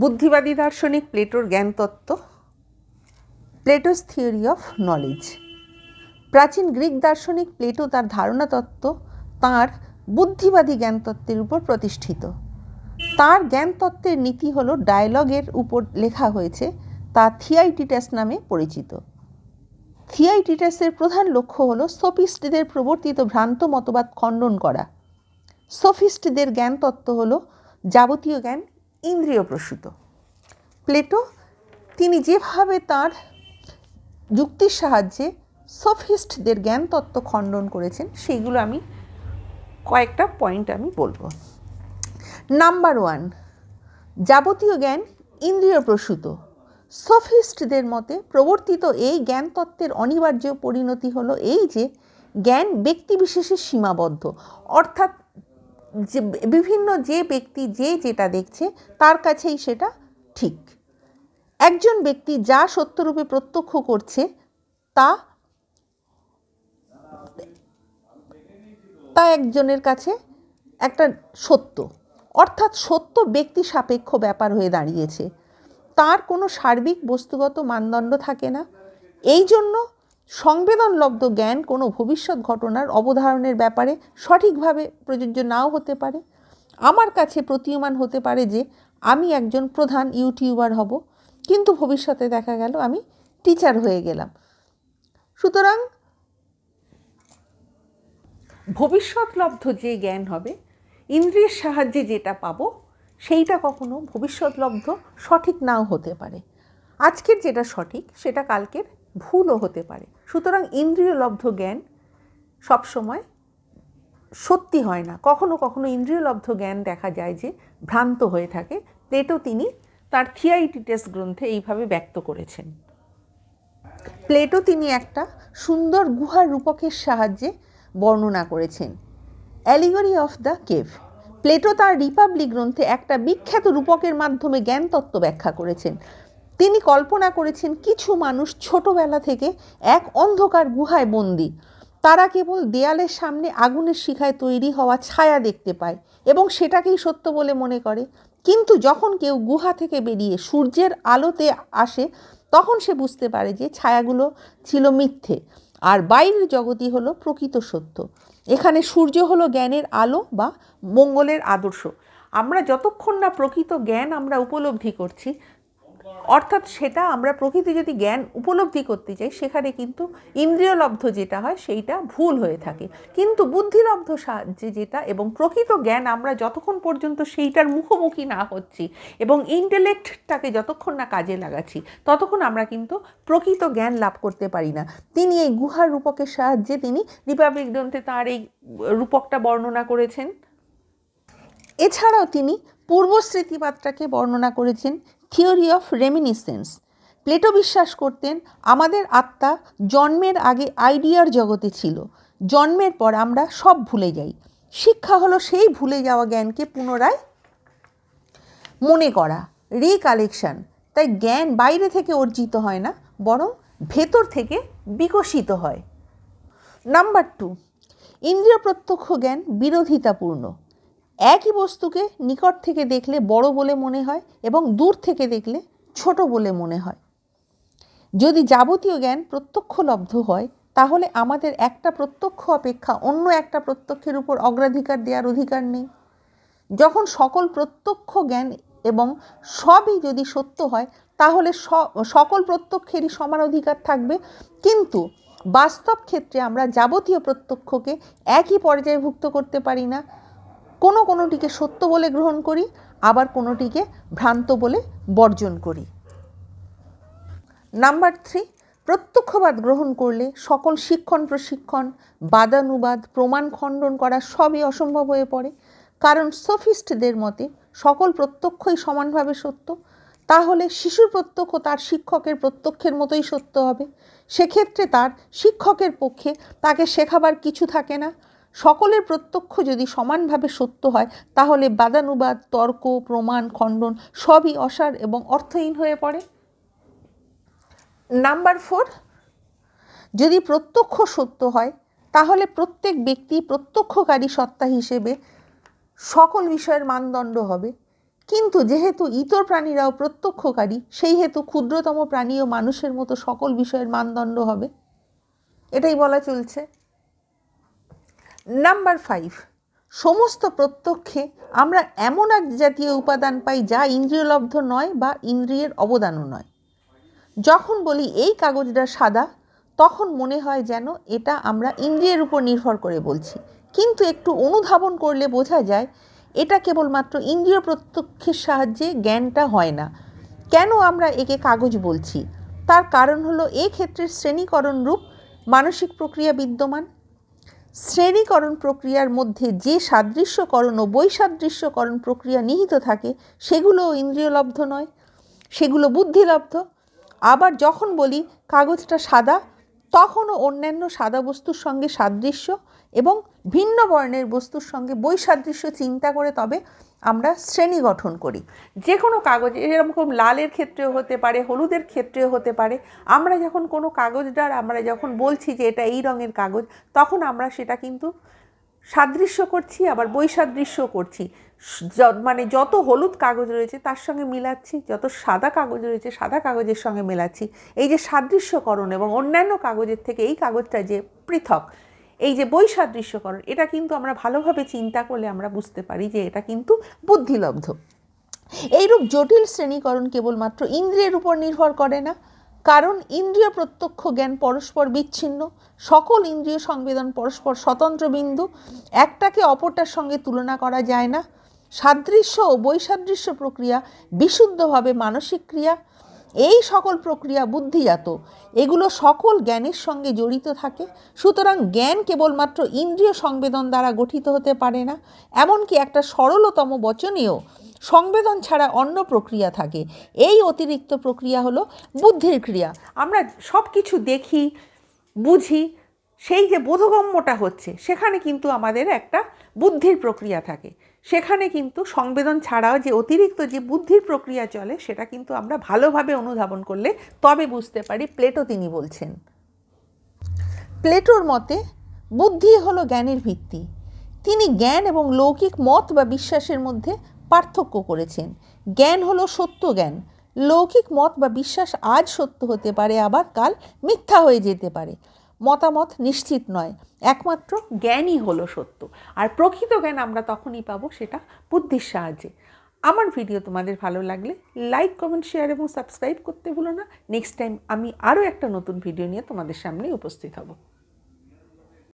বুদ্ধিবাদী দার্শনিক প্লেটোর জ্ঞানতত্ত্ব, প্লেটোস থিওরি অফ নলেজ। প্রাচীন গ্রিক দার্শনিক প্লেটো তার ধারণা তত্ত্ব তাঁর বুদ্ধিবাদী জ্ঞানতত্ত্বের উপর প্রতিষ্ঠিত। তার জ্ঞানতত্ত্বের নীতি হল ডায়লগের উপর লেখা হয়েছে, তা থিয়াইটিটাস নামে পরিচিত। থিয়াইটিটাসের প্রধান লক্ষ্য হল সোফিস্টদের প্রবর্তিত ভ্রান্ত মতবাদ খণ্ডন করা। সোফিস্টদের জ্ঞানতত্ত্ব হল যাবতীয় জ্ঞান ইন্দ্রিয় প্রসূত প্লেটো, তিনি যেভাবে তার যুক্তির সাহায্যে সোফিস্টদের জ্ঞানতত্ত্ব খণ্ডন করেছেন, সেইগুলো আমি কয়েকটা পয়েন্ট আমি বলব। নাম্বার ওয়ান যাবতীয় জ্ঞান ইন্দ্রিয় প্রসূত সোফিস্টদের মতে প্রবর্তিত এই জ্ঞানতত্ত্বের অনিবার্য পরিণতি হলো এই যে, জ্ঞান ব্যক্তিবিশেষে সীমাবদ্ধ। অর্থাৎ যে বিভিন্ন যে ব্যক্তি যে যেটা দেখছে, তার কাছেই সেটা ঠিক। একজন ব্যক্তি যা সত্যরূপে প্রত্যক্ষ করছে, তা তা একজনের কাছে একটা সত্য। অর্থাৎ সত্য ব্যক্তি সাপেক্ষ ব্যাপার হয়ে দাঁড়িয়েছে। তার কোনো সার্বিক, বস্তুগত মানদণ্ড থাকে না। এই জন্য সংবেদনলব্ধ জ্ঞান কোনো ভবিষ্যৎ ঘটনার অবধারণের ব্যাপারে সঠিকভাবে প্রযোজ্য নাও হতে পারে। আমার কাছে প্রতীয়মান হতে পারে যে, আমি একজন প্রধান ইউটিউবার হব, কিন্তু ভবিষ্যতে দেখা গেল আমি টিচার হয়ে গেলাম। সুতরাং ভবিষ্যৎলব্ধ যে জ্ঞান হবে, ইন্দ্রিয়ের সাহায্যে যেটা পাবো, সেইটা কখনো ভবিষ্যৎলব্ধ সঠিক নাও হতে পারে। আজকের যেটা সঠিক, সেটা কালকের ভুলও হতে পারে। সুতরাং ইন্দ্রিয়লব্ধ জ্ঞান সবসময় সত্যি হয় না। কখনো কখনো ইন্দ্রিয়লব্ধ জ্ঞান দেখা যায় যে ভ্রান্ত হয়ে থাকে। প্লেটো তিনি তার থিয়াইটিটেস গ্রন্থে এইভাবে ব্যক্ত করেছেন। প্লেটো তিনি একটা সুন্দর গুহার রূপকের সাহায্যে বর্ণনা করেছেন। Allegory of the cave. Plato তার রিপাবলিক গ্রন্থে একটা বিখ্যাত রূপকের মাধ্যমে জ্ঞান তত্ত্ব ব্যাখ্যা করেছেন। তিনি কল্পনা করেছেন কিছু মানুষ ছোটবেলা থেকে এক অন্ধকার গুহায় বন্দি। তারা কেবল দেয়ালের সামনে আগুনের শিখায় তৈরি হওয়া ছায়া দেখতে পায় এবং সেটাকেই সত্য বলে মনে করে। কিন্তু যখন কেউ গুহা থেকে বেরিয়ে সূর্যের আলোতে আসে, তখন সে বুঝতে পারে যে ছায়াগুলো ছিল মিথ্যে আর বাইরের জগতই হলো প্রকৃত সত্য। এখানে সূর্য হলো জ্ঞানের আলো বা মঙ্গলের আদর্শ। আমরা যতক্ষণ না প্রকৃত জ্ঞান আমরা উপলব্ধি করছি অর্থাৎ সেটা আমরা প্রকৃতি যদি জ্ঞান উপলব্ধি করতে চাই, সেখানে কিন্তু ইন্দ্রিয়লব্ধ যেটা হয়, সেইটা ভুল হয়ে থাকে। কিন্তু বুদ্ধিলব্ধ সাহায্যে যেটা এবং প্রকৃত জ্ঞান আমরা যতক্ষণ পর্যন্ত সেইটার মুখোমুখি না হচ্ছি এবং ইন্টেলেক্টটাকে যতক্ষণ না কাজে লাগাচ্ছি, ততক্ষণ আমরা কিন্তু প্রকৃত জ্ঞান লাভ করতে পারি না। তিনি এই গুহার রূপকের সাহায্যে তিনি রিপাবলিক গ্রন্থে তার এই রূপকটা বর্ণনা করেছেন। এছাড়াও তিনি পূর্বস্মৃতিবাদটাকে বর্ণনা করেছেন। Theory of reminiscence. প্লেটো বিশ্বাস করতেন, আমাদের আত্মা জন্মের আগে আইডিয়ার জগতে ছিল। জন্মের পর আমরা সব ভুলে যাই। শিক্ষা হলো সেই ভুলে যাওয়া জ্ঞানকে পুনরায় মনে করা, রিকালেকশন। তাই জ্ঞান বাইরে থেকে অর্জিত হয় না, বরং ভেতর থেকে বিকশিত হয়। নাম্বার টু ইন্দ্রিয় প্রত্যক্ষ জ্ঞান বিরোধিতাপূর্ণ। একই বস্তুকে নিকট থেকে দেখলে বড় বলে মনে হয় এবং দূর থেকে দেখলে ছোট বলে মনে হয়। যদি যাবতীয় জ্ঞান প্রত্যক্ষলব্ধ হয়, তাহলে আমাদের একটা প্রত্যক্ষ অপেক্ষা অন্য একটা প্রত্যক্ষের উপর অগ্রাধিকার দেওয়ার অধিকার নেই। যখন সকল প্রত্যক্ষ জ্ঞান এবং সবই যদি সত্য হয়, তাহলে সকল প্রত্যক্ষেরই সমান অধিকার থাকবে। কিন্তু বাস্তব ক্ষেত্রে আমরা যাবতীয় প্রত্যক্ষকে একই পর্যায়ভুক্ত করতে পারি না। কোনো কোনোটিকে সত্য বলে গ্রহণ করি, আবার কোনোটিকে ভ্রান্ত বলে বর্জন করি। নাম্বার থ্রি প্রত্যক্ষবাদ গ্রহণ করলে সকল শিক্ষণ প্রশিক্ষণ, বাদানুবাদ, প্রমাণ খণ্ডন করা সবই অসম্ভব হয়ে পড়ে। কারণ সফিস্টদের মতে সকল প্রত্যক্ষই সমানভাবে সত্য, তাহলে শিশুর প্রত্যক্ষ তার শিক্ষকের প্রত্যক্ষের মতোই সত্য হবে। সেক্ষেত্রে তার শিক্ষকের পক্ষে তাকে শেখাবার কিছু থাকে না। সকলের প্রত্যক্ষ যদি সমানভাবে সত্য হয়, তাহলে বাদানুবাদ, তর্ক, প্রমাণ, খণ্ডন সবই অসার এবং অর্থহীন হয়ে পড়ে। নাম্বার ফোর, যদি প্রত্যক্ষ সত্য হয়, তাহলে প্রত্যেক ব্যক্তি প্রত্যক্ষকারী সত্তা হিসেবে সকল বিষয়ের মানদণ্ড হবে। কিন্তু যেহেতু ইতর প্রাণীরাও প্রত্যক্ষকারী, সেই হেতু ক্ষুদ্রতম প্রাণী ও মানুষের মতো সকল বিষয়ের মানদণ্ড হবে। এটাই বলা চলছে। নাম্বার ফাইভ সমস্ত প্রত্যক্ষে আমরা এমন এক জাতীয় উপাদান পাই যা ইন্দ্রিয়লব্ধ নয় বা ইন্দ্রিয়ের অবদানও নয়। যখন বলি এই কাগজটা সাদা, তখন মনে হয় যেন এটা আমরা ইন্দ্রিয়ের উপর নির্ভর করে বলছি। কিন্তু একটু অনুধাবন করলে বোঝা যায়, এটা কেবলমাত্র ইন্দ্রিয় প্রত্যক্ষের সাহায্যে জ্ঞানটা হয় না। কেন আমরা একে কাগজ বলছি? তার কারণ হলো এ ক্ষেত্রের শ্রেণীকরণ রূপ, মানসিক প্রক্রিয়া বিদ্যমান শ্রেণীকরণ প্রক্রিয়ার মধ্যে যে সাদৃশ্যকরণ ও বৈসাদৃশ্যকরণ প্রক্রিয়া নিহিত থাকে, সেগুলো ইন্দ্রিয়লব্ধ নয়, সেগুলো বুদ্ধিলব্ধ। আবার যখন বলি কাগজটা সাদা, তখনও অন্যান্য সাদা বস্তুর সঙ্গে সাদৃশ্য এবং ভিন্ন বর্ণের বস্তুর সঙ্গে বৈসাদৃশ্য চিন্তা করে তবে আমরা শ্রেণি গঠন করি। যে কোনো কাগজ, এরকম লালের ক্ষেত্রেও হতে পারে, হলুদের ক্ষেত্রেও হতে পারে। আমরা যখন কোনো কাগজটার, আমরা যখন বলছি যে এটা এই রঙের কাগজ, তখন আমরা সেটা কিন্তু সাদৃশ্য করছি, আবার বৈসাদৃশ্য করছি। মানে যত হলুদ কাগজ রয়েছে তার সঙ্গে মিলাচ্ছি, যত সাদা কাগজ রয়েছে সাদা কাগজের সঙ্গে মেলাচ্ছি। এই যে সাদৃশ্যকরণ এবং অন্যান্য কাগজের থেকে এই কাগজটা যে পৃথক এই যে বৈসাদৃশ্যকরণ, এটা কিন্তু আমরা ভালোভাবে চিন্তা করলে আমরা বুঝতে পারি যে এটা কিন্তু বুদ্ধিলব্ধ। এইরূপ জটিল শ্রেণীকরণ কেবলমাত্র ইন্দ্রিয়ের উপর নির্ভর করে না, কারণ ইন্দ্রিয় প্রত্যক্ষ জ্ঞান পরস্পর বিচ্ছিন্ন, সকল ইন্দ্রিয় সংবেদন পরস্পর স্বতন্ত্র বিন্দু, একটাকে অপরটার সঙ্গে তুলনা করা যায় না। সাদৃশ্য ও বৈসাদৃশ্য প্রক্রিয়া বিশুদ্ধভাবে মানসিক ক্রিয়া এই সকল প্রক্রিয়া বুদ্ধিজাত। এগুলো সকল জ্ঞানের সঙ্গে জড়িত থাকে। সুতরাং জ্ঞান কেবলমাত্র ইন্দ্রিয় সংবেদন দ্বারা গঠিত হতে পারে না। এমনকি একটা সরলতম বচনেও সংবেদন ছাড়া অন্য প্রক্রিয়া থাকে। এই অতিরিক্ত প্রক্রিয়া হলো বুদ্ধির ক্রিয়া। আমরা সব কিছু দেখি, বুঝি সেই যে বোধগম্যটা হচ্ছে, সেখানে কিন্তু আমাদের একটা বুদ্ধির প্রক্রিয়া থাকে। সেখানে কিন্তু সংবেদন ছাড়াও যে অতিরিক্ত যে বুদ্ধির প্রক্রিয়া চলে, সেটা কিন্তু আমরা ভালোভাবে অনুধাবন করলে তবে বুঝতে পারি প্লেটো তিনি বলছেন। প্লেটোর মতে, বুদ্ধি হলো জ্ঞানের ভিত্তি। তিনি জ্ঞান এবং লৌকিক মত বা বিশ্বাসের মধ্যে পার্থক্য করেছেন। জ্ঞান হলো সত্য জ্ঞান। লৌকিক মত বা বিশ্বাস আজ সত্য হতে পারে, আবার কাল মিথ্যা হয়ে যেতে পারে। মতামত নিশ্চিত নয়। একমাত্র জ্ঞানই হলো সত্য। আর প্রকৃত জ্ঞান আমরা তখনই পাবো সেটা বুদ্ধির সাহায্যে। আমার ভিডিও তোমাদের ভালো লাগলে লাইক কমেন্ট শেয়ার এবং সাবস্ক্রাইব করতে ভুলো না। নেক্সট টাইম আমি আরও একটা নতুন ভিডিও নিয়ে তোমাদের সামনে উপস্থিত হব।